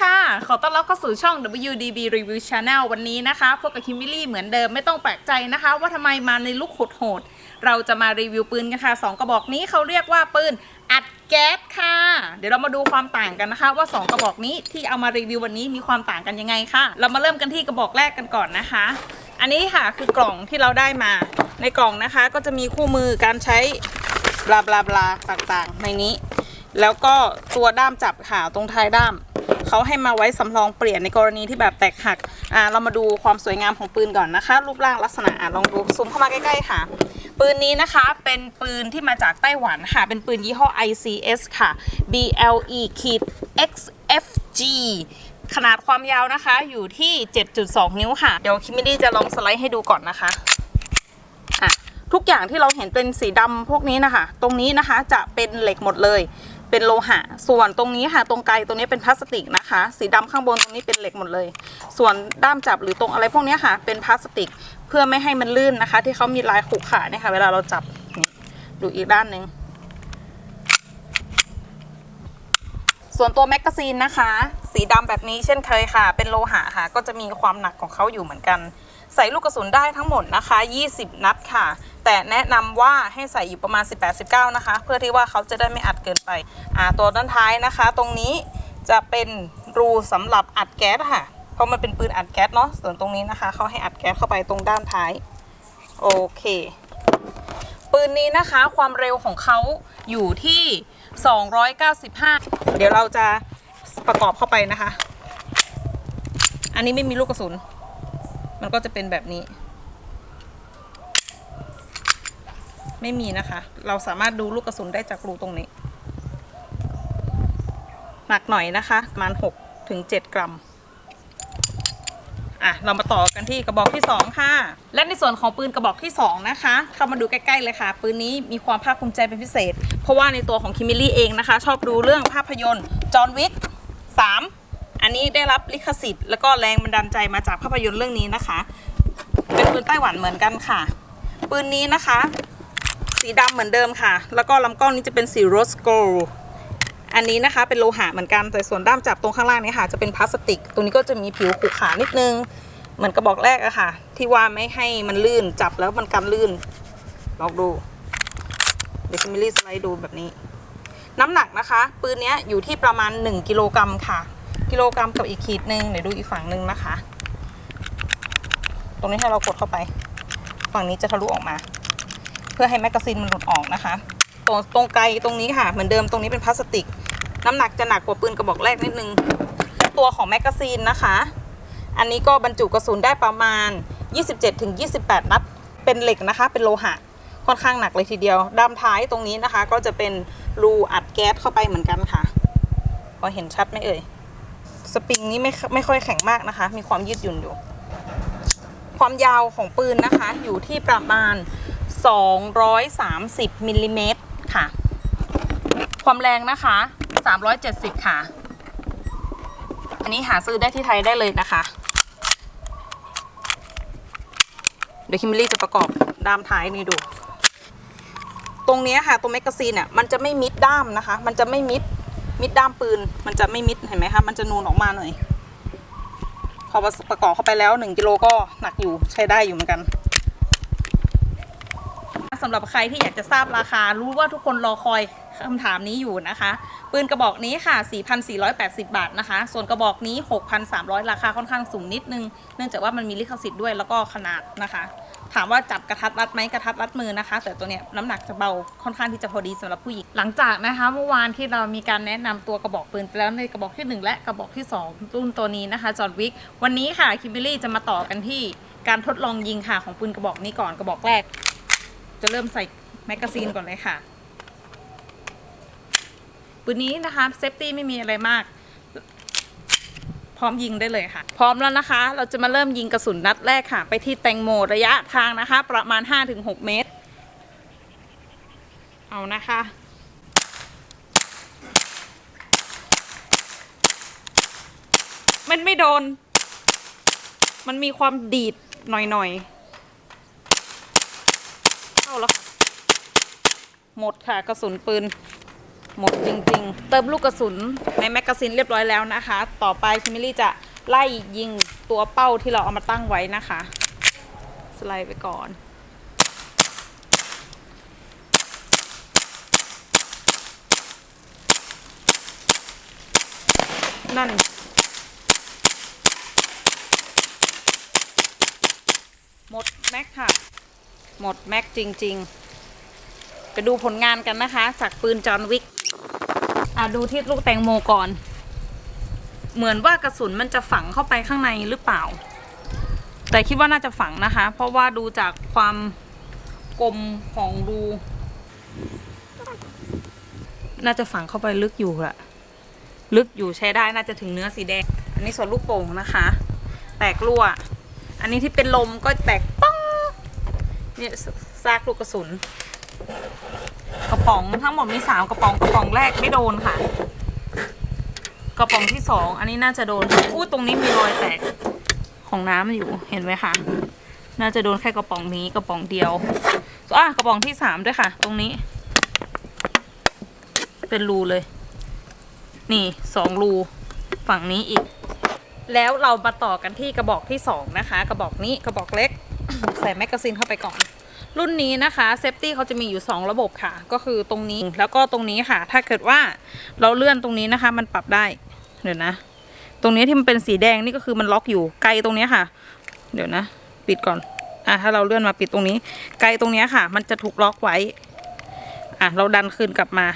ค่ะ ขอต้อนรับเข้าสู่ช่อง WDB Review Channel วันนี้นะคะพบกับคิมมิลี่เหมือนเดิมไม่ต้องแปลกใจนะคะ ว่าทำไมมาในลุคโหดๆเราจะมารีวิวปืนกันค่ะสองกระบอกนี้เขาเรียกว่าปืนอัดแก๊สค่ะ เดี๋ยวเรามาดูความต่างกันนะคะ ว่าสองกระบอกนี้ที่เอามารีวิววันนี้มีความต่างกันยังไงค่ะ เรามาเริ่มกันที่กระบอกแรกกันก่อนนะคะ อันนี้ค่ะคือกล่องที่เราได้มาในกล่องนะคะ ก็จะมีคู่มือการใช้บลาบลาบลาต่างๆ ในนี้ แล้วก็ตัวด้ามจับค่ะตรงท้ายด้าม เขาให้มาไว้สำรองเปลี่ยนในกรณีที่แบบแตกหักอ่าเรามาดูความสวยงามของปืนก่อนนะคะ รูปร่างลักษณะลองดูซูมเข้ามาใกล้ๆค่ะ ปืนนี้นะคะเป็นปืนที่มาจากไต้หวันค่ะ เป็นปืนยี่ห้อ ICS ค่ะ BLE ขีด XFG ขนาดความยาวนะคะอยู่ที่ 7.2 นิ้วค่ะ เดี๋ยวคิมมี่จะลองสไลด์ให้ดูก่อนนะคะอะทุกอย่างที่เราเห็นเป็นสีดำพวกนี้นะคะ ตรงนี้นะคะจะเป็นเหล็กหมดเลย เป็นโลหะ ส่วนตรงนี้ค่ะตรงไกลตรงนี้เป็นพลาสติกนะคะ สีดำข้างบนตรงนี้เป็นเหล็กหมดเลย ส่วนด้ามจับหรือตรงอะไรพวกนี้ค่ะ เป็นพลาสติกเพื่อไม่ให้มันลื่นนะคะ ที่เขามีลายขรุขระเนี่ยค่ะ เวลาเราจับดูอีกด้านหนึ่งส่วนตัวแมกกาซีนนะคะ สีดำแบบนี้เช่นเคยค่ะ เป็นโลหะค่ะ ก็จะมีความหนักของเขาอยู่เหมือนกัน ใส่ลูกกระสุนได้ทั้งหมดนะคะ 20 นัดค่ะ แต่แนะนำว่าให้ใส่อยู่ประมาณ 18-19 นะคะ เพื่อที่ว่าเขาจะได้ไม่อัดเกินไปอ่าตัวด้านท้ายนะคะ ตรงนี้จะเป็นรูสำหรับอัดแก๊สค่ะ เพราะมันเป็นปืนอัดแก๊สเนาะ ส่วนตรงนี้นะคะเขาให้อัดแก๊สเข้าไปตรงด้านท้าย โอเค ปืนนี้นะคะความเร็วของเขาอยู่ที่ 295 เดี๋ยวเราจะประกอบเข้าไปนะคะ อันนี้ไม่มีลูกกระสุน มันก็จะเป็นแบบนี้ ไม่มีนะคะ เราสามารถดูลูกกระสุนได้จากรูตรงนี้ หนักหน่อยนะคะประมาณ6ถึง7กรัมอะเรามาต่อกันที่กระบอกที่ 2 ค่ะ และในส่วนของปืนกระบอกที่ 2 นะคะ เข้ามาดูใกล้ๆเลยค่ะ ปืนนี้มีความภาคภูมิใจเป็นพิเศษ เพราะว่าในตัวของคิมมิลลี่เองนะคะ ชอบดูเรื่องภาพยนตร์จอห์นวิก3 อันนี้ได้รับลิขสิทธิ์แล้วก็แรงบันดาลใจมาจากภาพยนตร์เรื่องนี้นะคะ เป็นปืนไต้หวันเหมือนกันค่ะ ปืนนี้นะคะ สีดำเหมือนเดิมค่ะ แล้วก็ลำกล้องนี้จะเป็นสีโรสโกลอันนี้นะคะเป็นโลหะเหมือนกันแต่ส่วนด้ามจับตรงข้างล่างนี่ยค่ะจะเป็นพลาสติก ตรงนี้ก็จะมีผิวขรุขระนิดนึง เหมือนกระบอกแรกอะค่ะ ที่ว่าไม่ให้มันลื่นจับแล้วมันกันลื่นลองดูเดี๋ยวคิมมิลลี่สไลด์ดูแบบนี้ น้ำหนักนะคะ ปืนนี้อยู่ที่ประมาณ 1 กิโลกรัมค่ะ กิโลกรัมกับอีกขีดหนึ่งเดี๋ยวดูอีกฝั่งหนึ่งนะคะ ตรงนี้ให้เรากดเข้าไป ฝั่งนี้จะทะลุออกมา เพื่อให้แมกกาซีนมันหลุดออกนะคะ ตรงตรงไกลตรงนี้ค่ะ เหมือนเดิมตรงนี้เป็นพลาสติก น้ำหนักจะหนักกว่าปืนกระบอกแรกนิดนึงตัวของแมกกาซีนนะคะ อันนี้ก็บรรจุกระสุนได้ประมาณ 27-28 นัด เป็นเหล็กนะคะ เป็นโลหะ ค่อนข้างหนักเลยทีเดียว ด้ามท้ายตรงนี้นะคะ ก็จะเป็นรูอัดแก๊สเข้าไปเหมือนกันค่ะ พอเห็นชัดไหมเอ่ย สปริงนี้ไม่ไม่ค่อยแข็งมากนะคะ มีความยืดหยุ่นอยู่ ความยาวของปืนนะคะ อยู่ที่ประมาณ 230มิลลิเมตรค่ะ ความแรงนะคะ 370 ค่ะ อันนี้หาซื้อได้ที่ไทยได้เลยนะคะ เดี๋ยวคิมเบอรี่จะประกอบด้ามท้ายนี่ดูตรงนี้ค่ะตรงแมกกาซีนเนี่ยมันจะไม่มิดด้ามนะคะ มันจะไม่มิด มิดด้ามปืนมันจะไม่มิดเห็นไหมคะมันจะนูนออกมาหน่อย พอประกอบเข้าไปแล้ว1กิโลก็หนักอยู่ใช้ได้อยู่เหมือนกันสำหรับใครที่อยากจะทราบราคา รู้ว่าทุกคนรอคอยคำถามนี้อยู่นะคะ ปืนกระบอกนี้ค่ะ 4,480 บาทนะคะ ส่วนกระบอกนี้ 6,300 ราคาค่อนข้างสูงนิดนึง เนื่องจากว่ามันมีลิขสิทธิ์ด้วยแล้วก็ขนาดนะคะ ถามว่าจับกระทัดรัดไหมกระทัดรัดมือนะคะ แต่ตัวเนี้ยน้ำหนักจะเบาค่อนข้างที่จะพอดีสำหรับผู้หญิงหลังจากนะคะเมื่อวานที่เรามีการแนะนำตัวกระบอกปืนไปแล้วในกระบอกที่หนึ่งและกระบอกที่สองรุ่นตัวนี้นะคะจอร์นวิกวันนี้ค่ะคิมเบอรี่จะมาต่อกันที่การทดลองยิงค่ะของปืนกระบอกนี้ก่อนกระบอกแรก จะเริ่มใส่แมกกาซีนก่อนเลยค่ะปืนนี้นะคะเซฟตี้ไม่มีอะไรมาก พร้อมยิงได้เลยค่ะ พร้อมแล้วนะคะ เราจะมาเริ่มยิงกระสุนนัดแรกค่ะ ไปที่แตงโมระยะทางนะคะ ประมาณ 5-6 เมตร เอานะคะมันไม่โดน มันมีความดีดหน่อยๆ เข้าแล้ว หมดค่ะกระสุนปืน หมดจริงๆ เติมลูกกระสุนในแมกกาซีนเรียบร้อยแล้วนะคะ ต่อไปคิมิลี่จะไล่ยิงตัวเป้าที่เราเอามาตั้งไว้นะคะ สไลด์ไปก่อนนั่น หมดแม็กค่ะ หมดแม็กจริง ๆ ไปดูผลงานกันนะคะ จากปืนจอห์นวิก อะดูที่ลูกแตงโมก่อน เหมือนว่ากระสุนมันจะฝังเข้าไปข้างในหรือเปล่า แต่คิดว่าน่าจะฝังนะคะ เพราะว่าดูจากความกลมของรู น่าจะฝังเข้าไปลึกอยู่อะลึกอยู่ใช้ได้น่าจะถึงเนื้อสีแดง อันนี้ส่วนลูกโป่งนะคะ แตกรั่ว อันนี้ที่เป็นลมก็แตกป้องเนี่ยซากลูกกระสุน ป๋องทั้งหมดมีสามกระป๋องกระป๋องแรกไม่โดนค่ะ กระป๋องที่สองอันนี้น่าจะโดนอู้ตรงนี้มีรอยแตกของน้ำอยู่เห็นไหมคะน่าจะโดนแค่กระป๋องนี้กระป๋องเดียวอะกระป๋องที่สามด้วยค่ะ ตรงนี้ เป็นรูเลย นี่สองรูฝั่งนี้อีก แล้วเรามาต่อกันที่กระบอกที่สองนะคะ กระบอกนี้กระบอกเล็ก ใส่แมกกาซีนเข้าไปก่อน รุ่นนี้นะคะเซฟตี้เขาจะมีอยู่ 2 ระบบค่ะ ก็คือตรงนี้แล้วก็ตรงนี้ค่ะ ถ้าเกิดว่าเราเลื่อนตรงนี้นะคะ มันปรับได้ เดี๋ยวนะ ตรงนี้ที่มันเป็นสีแดงนี่ก็คือมันล็อกอยู่ไกลตรงนี้ค่ะ เดี๋ยวนะ ปิดก่อนอะถ้าเราเลื่อนมาปิดตรงนี้ ไกลตรงนี้ค่ะ มันจะถูกล็อกไว้อะเราดันคืนกลับมา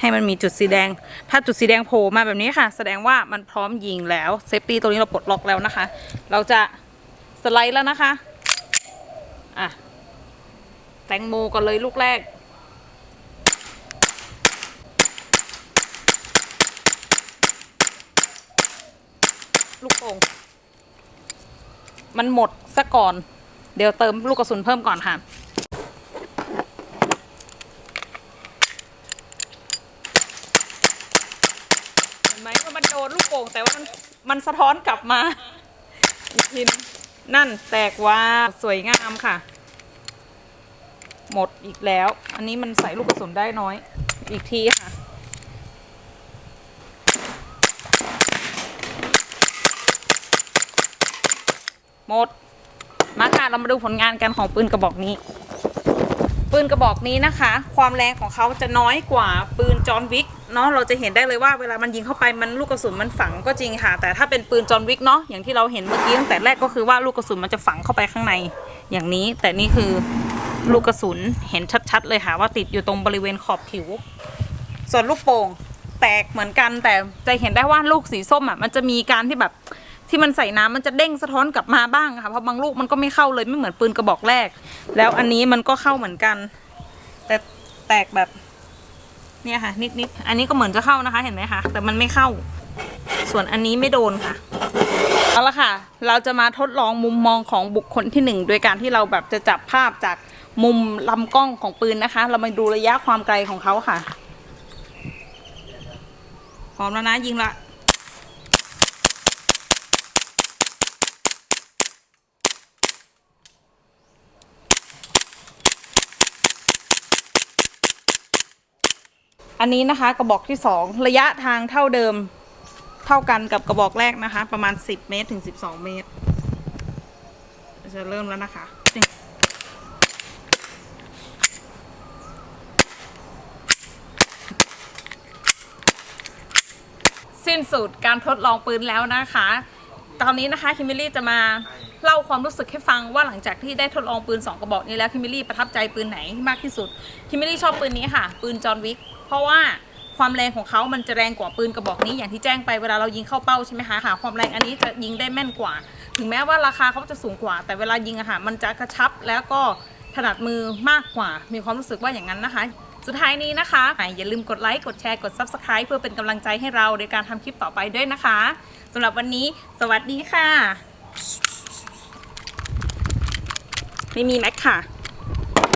ให้มันมีจุดสีแดง ถ้าจุดสีแดงโผล่มาแบบนี้ค่ะ แสดงว่ามันพร้อมยิงแล้วเซฟตี้ตรงนี้เราปลดล็อกแล้วนะคะ เราจะสไลด์แล้วนะคะอะ แตงโมกันเลยลูกแรก ลูกโป่งมันหมดซะก่อน เดี๋ยวเติมลูกกระสุนเพิ่มก่อนค่ะเห็นไหมว่ามันโดนลูกโป่งแต่ว่ามันมันสะท้อนกลับมาอีกทีนึงนั่นแตกว่าสวยงามค่ะ หมดอีกแล้ว อันนี้มันใส่ลูกกระสุนได้น้อย อีกทีค่ะ หมด มาค่ะ เรามาดูผลงานกันของปืนกระบอกนี้ ปืนกระบอกนี้นะคะ ความแรงของเขาจะน้อยกว่าปืนจอห์นวิกเนาะ เราจะเห็นได้เลยว่าเวลามันยิงเข้าไป มันลูกกระสุนมันฝังก็จริงค่ะ แต่ถ้าเป็นปืนจอห์นวิกเนาะ อย่างที่เราเห็นเมื่อกี้ตั้งแต่แรกก็คือว่าลูกกระสุนมันจะฝังเข้าไปข้างใน อย่างนี้ แต่นี่คือ ลูกกระสุนเห็นชัด ๆ เลยค่ะว่าติดอยู่ตรงบริเวณขอบผิว ส่วนลูกโป่งแตกเหมือนกันแต่จะเห็นได้ว่าลูกสีส้มอะมันจะมีการที่แบบที่มันใส่น้ำมันจะเด้งสะท้อนกลับมาบ้างค่ะเพราะบางลูกมันก็ไม่เข้าเลยไม่เหมือนปืนกระบอกแรก แล้วอันนี้มันก็เข้าเหมือนกัน แต่แตกแบบเนี่ยค่ะนิดๆอันนี้ก็เหมือนจะเข้านะคะเห็นไหมคะแต่มันไม่เข้า ส่วนอันนี้ไม่โดนค่ะเอาละค่ะ เราจะมาทดลองมุมมองของบุคคลที่หนึ่งโดยการที่เราแบบจะจับภาพจาก มุมลำกล้องของปืนนะคะ เรามาดูระยะความไกลของเขาค่ะพร้อมแล้วนะยิงละอันนี้นะคะกระบอกที่สองระยะทางเท่าเดิมเท่ากันกับกระบอกแรกนะคะ ประมาณ 10 เมตรถึง 12 เมตร จะเริ่มแล้วนะคะ สิ้นสุดการทดลองปืนแล้วนะคะ ตอนนี้นะคะคิมเบอรี่จะมาเล่าความรู้สึกให้ฟังว่าหลังจากที่ได้ทดลองปืน 2 กระบอกนี้แล้วคิมเบอรี่ประทับใจปืนไหนมากที่สุดคิมเบอรี่ชอบปืนนี้ค่ะ ปืนจอห์นวิกเพราะว่าความแรงของเขามันจะแรงกว่าปืนกระบอกนี้อย่างที่แจ้งไปเวลาเรายิงเข้าเป้าใช่ไหมคะค่ะความแรงอันนี้จะยิงได้แม่นกว่า ถึงแม้ว่าราคาเขาจะสูงกว่า แต่เวลายิงอะค่ะมันจะกระชับแล้วก็ถนัดมือมากกว่า มีความรู้สึกว่าอย่างนั้นนะคะ สุดท้ายนี้นะคะอย่าลืมกดไลค์ กดแชร์ กด Subscribe เพื่อเป็นกำลังใจให้เราในการทำคลิปต่อไปด้วยนะคะสำหรับวันนี้ สวัสดีค่ะ ไม่มีแม็กค่ะ